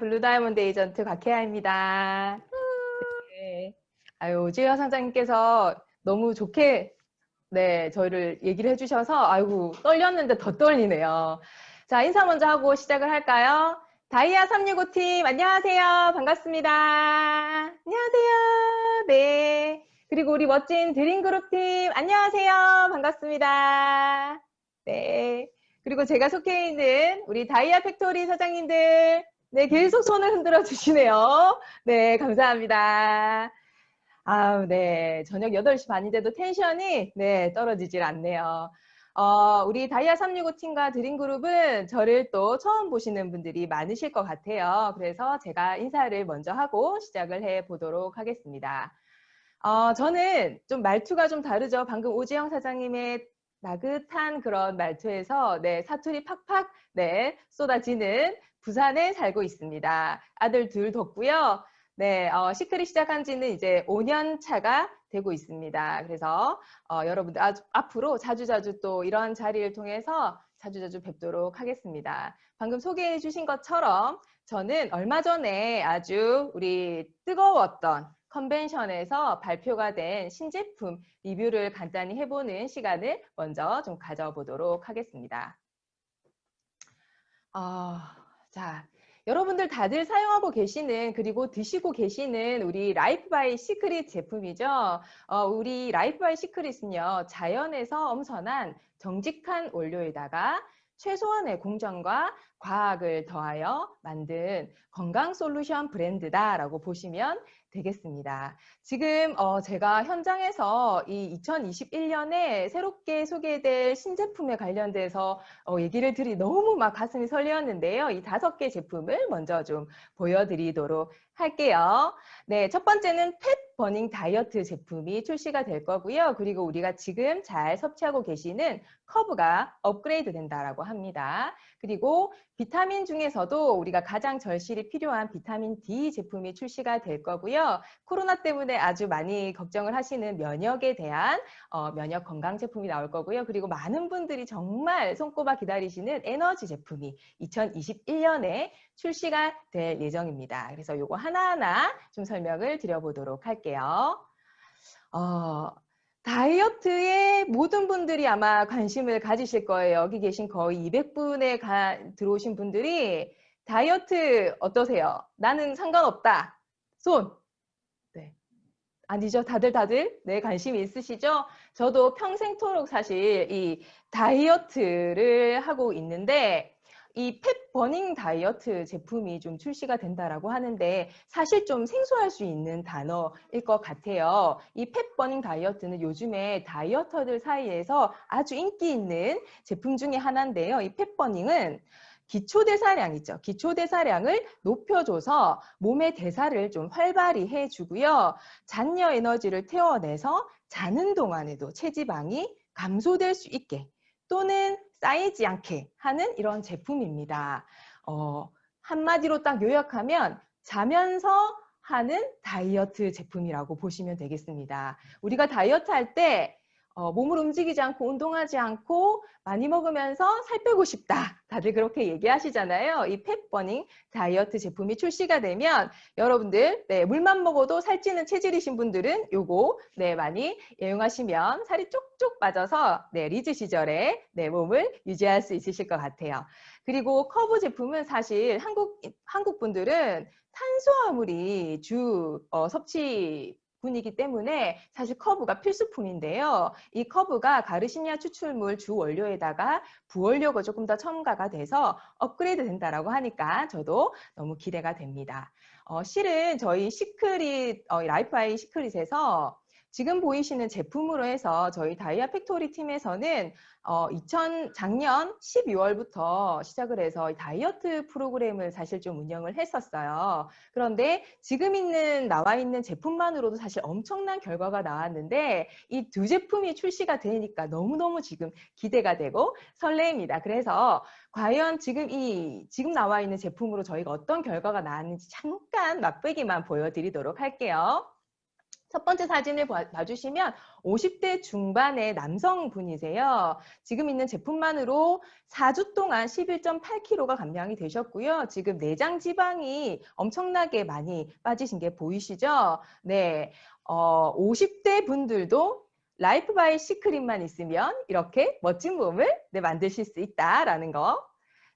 블루 다이아몬드 에이전트 곽혜아입니다. 네. 아유, 오지현 상장님께서 너무 좋게 네, 저희를 얘기를 해주셔서 아이고 떨렸는데 더 떨리네요. 자, 인사 먼저 하고 시작을 할까요? 다이아 365팀 안녕하세요. 반갑습니다. 안녕하세요. 네. 그리고 우리 멋진 드림그룹 팀 안녕하세요. 반갑습니다. 네. 그리고 제가 속해 있는 우리 다이아 팩토리 사장님들 네, 계속 손을 흔들어 주시네요. 네, 감사합니다. 아우, 네. 저녁 8시 반인데도 텐션이 네, 떨어지질 않네요. 어, 우리 다이아 365팀과 드림그룹은 저를 또 처음 보시는 분들이 많으실 것 같아요. 그래서 제가 인사를 먼저 하고 시작을 해 보도록 하겠습니다. 어, 저는 좀 말투가 좀 다르죠. 방금 오지영 사장님의 나긋한 그런 말투에서 네, 사투리 팍팍 네, 쏟아지는 부산에 살고 있습니다. 아들 둘 뒀고요. 네, 어, 시크릿 시작한 지는 이제 5년 차가 되고 있습니다. 그래서 어, 여러분들 아주, 앞으로 자주자주 또 이런 자리를 통해서 자주자주 뵙도록 하겠습니다. 방금 소개해 주신 것처럼 저는 얼마 전에 아주 우리 뜨거웠던 컨벤션에서 발표가 된 신제품 리뷰를 간단히 해보는 시간을 먼저 좀 가져보도록 하겠습니다. 어, 자, 여러분들 다들 사용하고 계시는 그리고 드시고 계시는 우리 라이프 바이 시크릿 제품이죠. 어, 우리 라이프 바이 시크릿은요. 자연에서 엄선한 정직한 원료에다가 최소한의 공정과 과학을 더하여 만든 건강 솔루션 브랜드다라고 보시면 되겠습니다. 지금 어 제가 현장에서 이 2021년에 새롭게 소개될 신제품에 관련돼서 어 얘기를 드리 너무 막 가슴이 설레었는데요. 이 다섯 개 제품을 먼저 좀 보여드리도록 할게요. 네, 첫 번째는 펫 버닝 다이어트 제품이 출시가 될 거고요. 그리고 우리가 지금 잘 섭취하고 계시는 커브가 업그레이드 된다라고 합니다. 그리고 비타민 중에서도 우리가 가장 절실히 필요한 비타민 D 제품이 출시가 될 거고요. 코로나 때문에 아주 많이 걱정을 하시는 면역에 대한 어, 면역 건강 제품이 나올 거고요. 그리고 많은 분들이 정말 손꼽아 기다리시는 에너지 제품이 2021년에 출시가 될 예정입니다. 그래서 요거 하나하나 좀 설명을 드려보도록 할게요. 어, 다이어트에 모든 분들이 아마 관심을 가지실 거예요. 여기 계신 거의 200분에 가, 들어오신 분들이 다이어트 어떠세요? 나는 상관없다. 손. 네. 아니죠. 다들 다들 네 관심이 있으시죠? 저도 평생토록 사실 이 다이어트를 하고 있는데 이 펫 버닝 다이어트 제품이 좀 출시가 된다라고 하는데 사실 좀 생소할 수 있는 단어일 것 같아요. 이 펫 버닝 다이어트는 요즘에 다이어터들 사이에서 아주 인기 있는 제품 중에 하나인데요. 이 펫 버닝은 기초 대사량이죠. 기초 대사량을 높여줘서 몸의 대사를 좀 활발히 해주고요. 잔여 에너지를 태워내서 자는 동안에도 체지방이 감소될 수 있게 또는 쌓이지 않게 하는 이런 제품입니다. 어, 한마디로 딱 요약하면 자면서 하는 다이어트 제품이라고 보시면 되겠습니다. 우리가 다이어트 할때 어, 몸을 움직이지 않고 운동하지 않고 많이 먹으면서 살 빼고 싶다. 다들 그렇게 얘기하시잖아요. 이 펫버닝 다이어트 제품이 출시가 되면 여러분들 네, 물만 먹어도 살찌는 체질이신 분들은 요거 네, 많이 애용하시면 살이 쪽쪽 빠져서 네, 리즈 시절에 네, 몸을 유지할 수 있으실 것 같아요. 그리고 커브 제품은 사실 한국 한국 분들은 탄수화물이 주 어, 섭취 분이기 때문에 사실 커브가 필수품인데요. 이 커브가 가르시니아 추출물 주 원료에다가 부원료가 조금 더 첨가가 돼서 업그레이드 된다라고 하니까 저도 너무 기대가 됩니다. 어, 실은 저희 시크릿, 어, 라이프아이 시크릿에서 지금 보이시는 제품으로 해서 저희 다이아 팩토리 팀에서는 어, 2000 작년 12월부터 시작을 해서 다이어트 프로그램을 사실 좀 운영을 했었어요. 그런데 지금 있는 나와 있는 제품만으로도 사실 엄청난 결과가 나왔는데 이 두 제품이 출시가 되니까 너무너무 지금 기대가 되고 설레입니다. 그래서 과연 지금 이 지금 나와 있는 제품으로 저희가 어떤 결과가 나왔는지 잠깐 맛보기만 보여드리도록 할게요. 첫 번째 사진을 봐- 봐주시면 50대 중반의 남성분이세요. 지금 있는 제품만으로 4주 동안 11.8kg가 감량이 되셨고요. 지금 내장 지방이 엄청나게 많이 빠지신 게 보이시죠? 네, 어, 50대 분들도 라이프 바이 시크릿만 있으면 이렇게 멋진 몸을 네, 만드실 수 있다라는 거.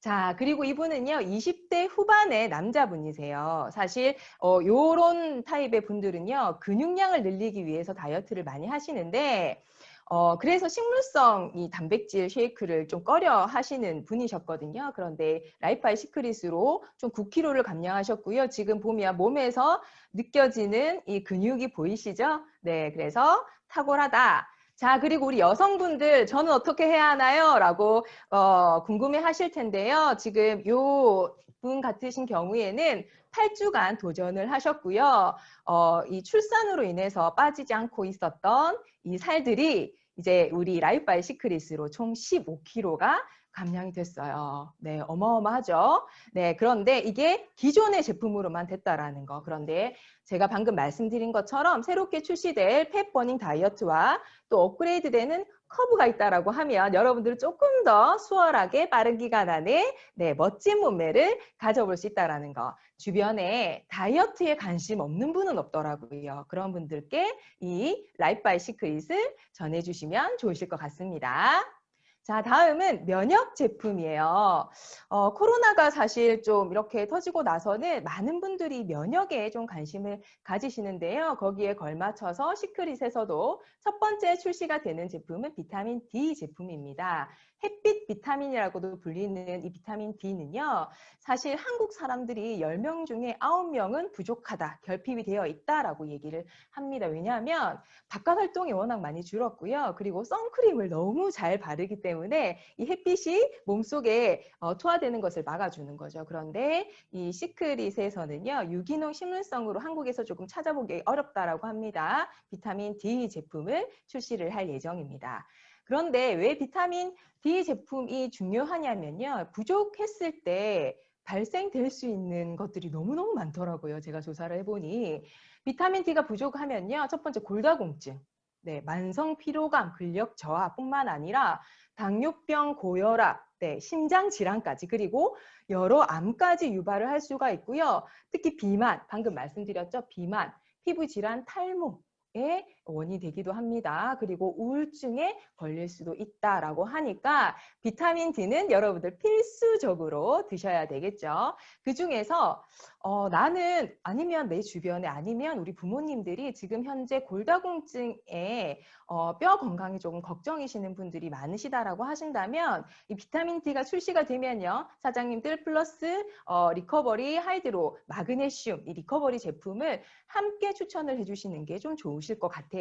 자, 그리고 이분은요, 20대 후반의 남자분이세요. 사실, 어, 요런 타입의 분들은요, 근육량을 늘리기 위해서 다이어트를 많이 하시는데, 어, 그래서 식물성 이 단백질 쉐이크를 좀 꺼려 하시는 분이셨거든요. 그런데 라이프아이 시크릿으로 좀 9kg를 감량하셨고요. 지금 보면 몸에서 느껴지는 이 근육이 보이시죠? 네, 그래서 탁월하다. 자, 그리고 우리 여성분들, 저는 어떻게 해야 하나요? 라고, 어, 궁금해 하실 텐데요. 지금 요 분 같으신 경우에는 8주간 도전을 하셨고요. 어, 이 출산으로 인해서 빠지지 않고 있었던 이 살들이 이제 우리 라이프바이 시크릿으로 총 15kg가 감량이 됐어요. 네, 어마어마하죠. 네, 그런데 이게 기존의 제품으로만 됐다라는 거. 그런데 제가 방금 말씀드린 것처럼 새롭게 출시될 펫 버닝 다이어트와 또 업그레이드되는 커브가 있다라고 하면 여러분들 조금 더 수월하게 빠른 기간 안에 네, 멋진 몸매를 가져볼 수 있다라는 거. 주변에 다이어트에 관심 없는 분은 없더라고요. 그런 분들께 이 라이프 바이 시크릿을 전해 주시면 좋으실 것 같습니다. 자, 다음은 면역 제품이에요. 어, 코로나가 사실 좀 이렇게 터지고 나서는 많은 분들이 면역에 좀 관심을 가지시는데요. 거기에 걸맞춰서 시크릿에서도 첫 번째 출시가 되는 제품은 비타민 D 제품입니다. 햇빛 비타민이라고도 불리는 이 비타민 D는요. 사실 한국 사람들이 10명 중에 9명은 부족하다, 결핍이 되어 있다라고 얘기를 합니다. 왜냐하면 바깥 활동이 워낙 많이 줄었고요. 그리고 선크림을 너무 잘 바르기 때문에 이 햇빛이 몸속에 어, 투하되는 것을 막아주는 거죠. 그런데 이 시크릿에서는요. 유기농 식물성으로 한국에서 조금 찾아보기 어렵다라고 합니다. 비타민 D 제품을 출시를 할 예정입니다. 그런데 왜 비타민 D 제품이 중요하냐면요. 부족했을 때 발생될 수 있는 것들이 너무너무 많더라고요. 제가 조사를 해보니. 비타민 D가 부족하면요. 첫 번째 골다공증, 네, 만성 피로감, 근력 저하뿐만 아니라 당뇨병, 고혈압, 네, 심장 질환까지 그리고 여러 암까지 유발을 할 수가 있고요. 특히 비만, 방금 말씀드렸죠. 비만, 피부 질환, 탈모, 의 원이 되기도 합니다. 그리고 우울증에 걸릴 수도 있다라고 하니까 비타민 D는 여러분들 필수적으로 드셔야 되겠죠. 그 중에서 어, 나는 아니면 내 주변에 아니면 우리 부모님들이 지금 현재 골다공증에 어, 뼈 건강이 조금 걱정이시는 분들이 많으시다라고 하신다면 이 비타민 D가 출시가 되면요. 사장님들 플러스 어, 리커버리 하이드로 마그네슘 이 리커버리 제품을 함께 추천을 해주시는 게 좀 좋으실 것 같아요.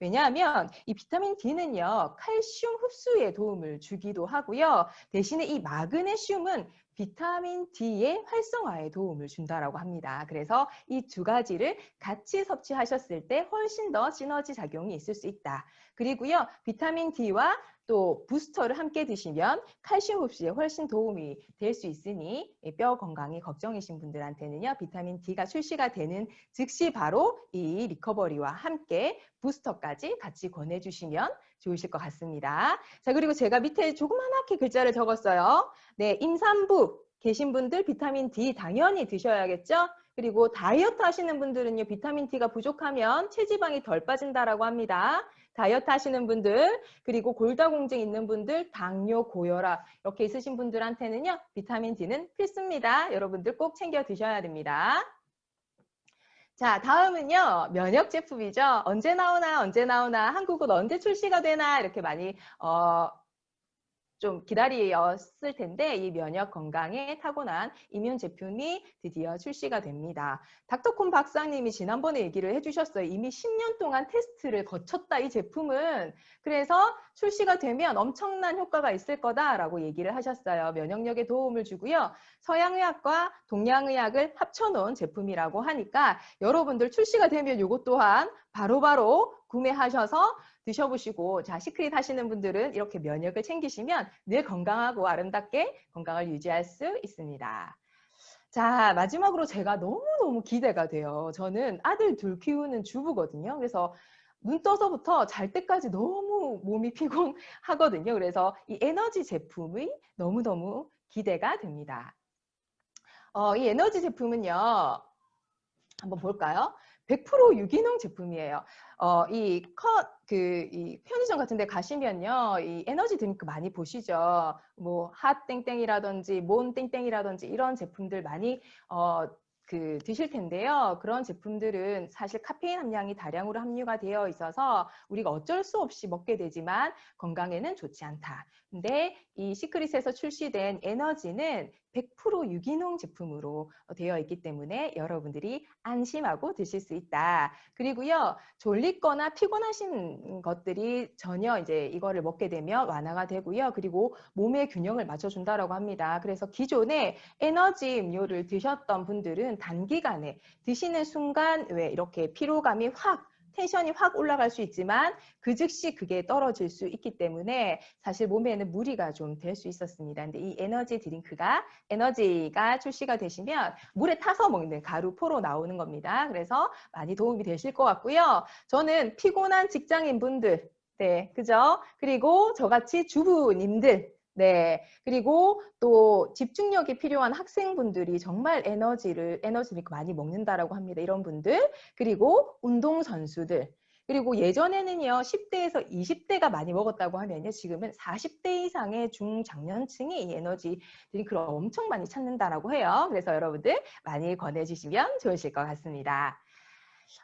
왜냐하면 이 비타민 D는요. 칼슘 흡수에 도움을 주기도 하고요. 대신에 이 마그네슘은 비타민 D의 활성화에 도움을 준다라고 합니다. 그래서 이 두 가지를 같이 섭취하셨을 때 훨씬 더 시너지 작용이 있을 수 있다. 그리고요, 비타민 D와 또 부스터를 함께 드시면 칼슘 흡수에 훨씬 도움이 될 수 있으니 뼈 건강이 걱정이신 분들한테는요, 비타민 D가 출시가 되는 즉시 바로 이 리커버리와 함께 부스터까지 같이 권해주시면 좋으실 것 같습니다. 자, 그리고 제가 밑에 조그맣게 글자를 적었어요. 네, 임산부 계신 분들 비타민 D 당연히 드셔야겠죠? 그리고 다이어트 하시는 분들은요, 비타민 D가 부족하면 체지방이 덜 빠진다라고 합니다. 다이어트 하시는 분들, 그리고 골다공증 있는 분들, 당뇨, 고혈압 이렇게 있으신 분들한테는요, 비타민 D는 필수입니다. 여러분들 꼭 챙겨 드셔야 됩니다. 자, 다음은요, 면역 제품이죠. 언제 나오나, 언제 나오나, 한국은 언제 출시가 되나, 이렇게 많이, 어, 좀 기다렸을 텐데 이 면역 건강에 타고난 이뮨 제품이 드디어 출시가 됩니다. 닥터콤 박사님이 지난번에 얘기를 해주셨어요. 이미 10년 동안 테스트를 거쳤다 이 제품은. 그래서 출시가 되면 엄청난 효과가 있을 거다라고 얘기를 하셨어요. 면역력에 도움을 주고요. 서양의학과 동양의학을 합쳐놓은 제품이라고 하니까 여러분들 출시가 되면 이것 또한 바로바로 구매하셔서 드셔보시고 자 시크릿 하시는 분들은 이렇게 면역을 챙기시면 늘 건강하고 아름답게 건강을 유지할 수 있습니다. 자, 마지막으로 제가 너무너무 기대가 돼요. 저는 아들 둘 키우는 주부거든요. 그래서 눈 떠서부터 잘 때까지 너무 몸이 피곤하거든요. 그래서 이 에너지 제품이 너무너무 기대가 됩니다. 어, 이 에너지 제품은요. 한번 볼까요? 100% 유기농 제품이에요. 어, 이 컷, 그, 이 편의점 같은 데 가시면요. 이 에너지 드링크 많이 보시죠. 뭐, 핫 땡땡이라든지, 몬 땡땡이라든지 이런 제품들 많이, 어, 그 드실 텐데요. 그런 제품들은 사실 카페인 함량이 다량으로 함유가 되어 있어서 우리가 어쩔 수 없이 먹게 되지만 건강에는 좋지 않다. 근데 이 시크릿에서 출시된 에너지는 100% 유기농 제품으로 되어 있기 때문에 여러분들이 안심하고 드실 수 있다. 그리고요, 졸리거나 피곤하신 것들이 전혀 이제 이거를 먹게 되면 완화가 되고요. 그리고 몸의 균형을 맞춰준다라고 합니다. 그래서 기존에 에너지 음료를 드셨던 분들은 단기간에 드시는 순간 왜 이렇게 피로감이 확 텐션이 확 올라갈 수 있지만 그 즉시 그게 떨어질 수 있기 때문에 사실 몸에는 무리가 좀 될 수 있었습니다. 근데 이 에너지 드링크가 에너지가 출시가 되시면 물에 타서 먹는 가루 포로 나오는 겁니다. 그래서 많이 도움이 되실 것 같고요. 저는 피곤한 직장인 분들 네, 그죠? 그리고 저같이 주부님들 네. 그리고 또 집중력이 필요한 학생분들이 정말 에너지를, 에너지를 많이 먹는다라고 합니다. 이런 분들. 그리고 운동 선수들. 그리고 예전에는요, 10대에서 20대가 많이 먹었다고 하면요, 지금은 40대 이상의 중장년층이 이 에너지 드링크를 엄청 많이 찾는다라고 해요. 그래서 여러분들 많이 권해주시면 좋으실 것 같습니다.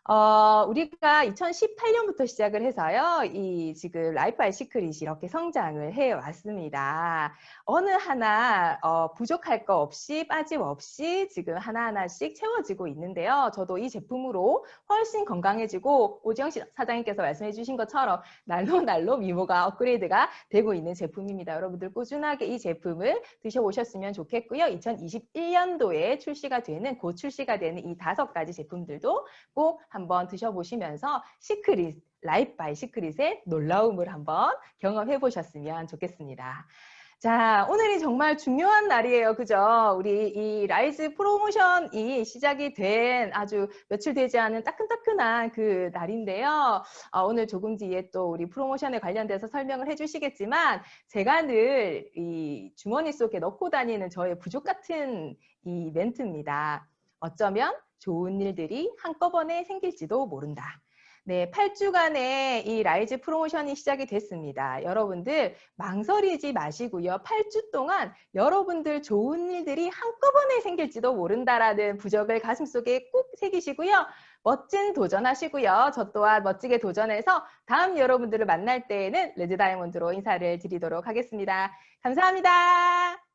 어, 우리가 2018년부터 시작을 해서요, 이 지금 라이프아이 시크릿이 이렇게 성장을 해 왔습니다. 어느 하나 어, 부족할 거 없이 빠짐없이 지금 하나하나씩 채워지고 있는데요. 저도 이 제품으로 훨씬 건강해지고 오지영 씨 사장님께서 말씀해 주신 것처럼 날로 날로 미모가 업그레이드가 되고 있는 제품입니다. 여러분들 꾸준하게 이 제품을 드셔보셨으면 좋겠고요. 2021년도에 출시가 되는 곧 출시가 되는 이 다섯 가지 제품들도 꼭 한번 드셔보시면서 시크릿, 라이프 바이 시크릿의 놀라움을 한번 경험해 보셨으면 좋겠습니다. 자, 오늘이 정말 중요한 날이에요. 그죠? 우리 이 라이즈 프로모션이 시작이 된 아주 며칠 되지 않은 따끈따끈한 그 날인데요. 어, 오늘 조금 뒤에 또 우리 프로모션에 관련돼서 설명을 해주시겠지만 제가 늘 이 주머니 속에 넣고 다니는 저의 부족 같은 이 멘트입니다. 어쩌면 좋은 일들이 한꺼번에 생길지도 모른다. 네, 8주간의 이 라이즈 프로모션이 시작이 됐습니다. 여러분들 망설이지 마시고요. 8주 동안 여러분들 좋은 일들이 한꺼번에 생길지도 모른다라는 부적을 가슴속에 꾹 새기시고요. 멋진 도전하시고요. 저 또한 멋지게 도전해서 다음 여러분들을 만날 때에는 레드 다이몬드로 인사를 드리도록 하겠습니다. 감사합니다.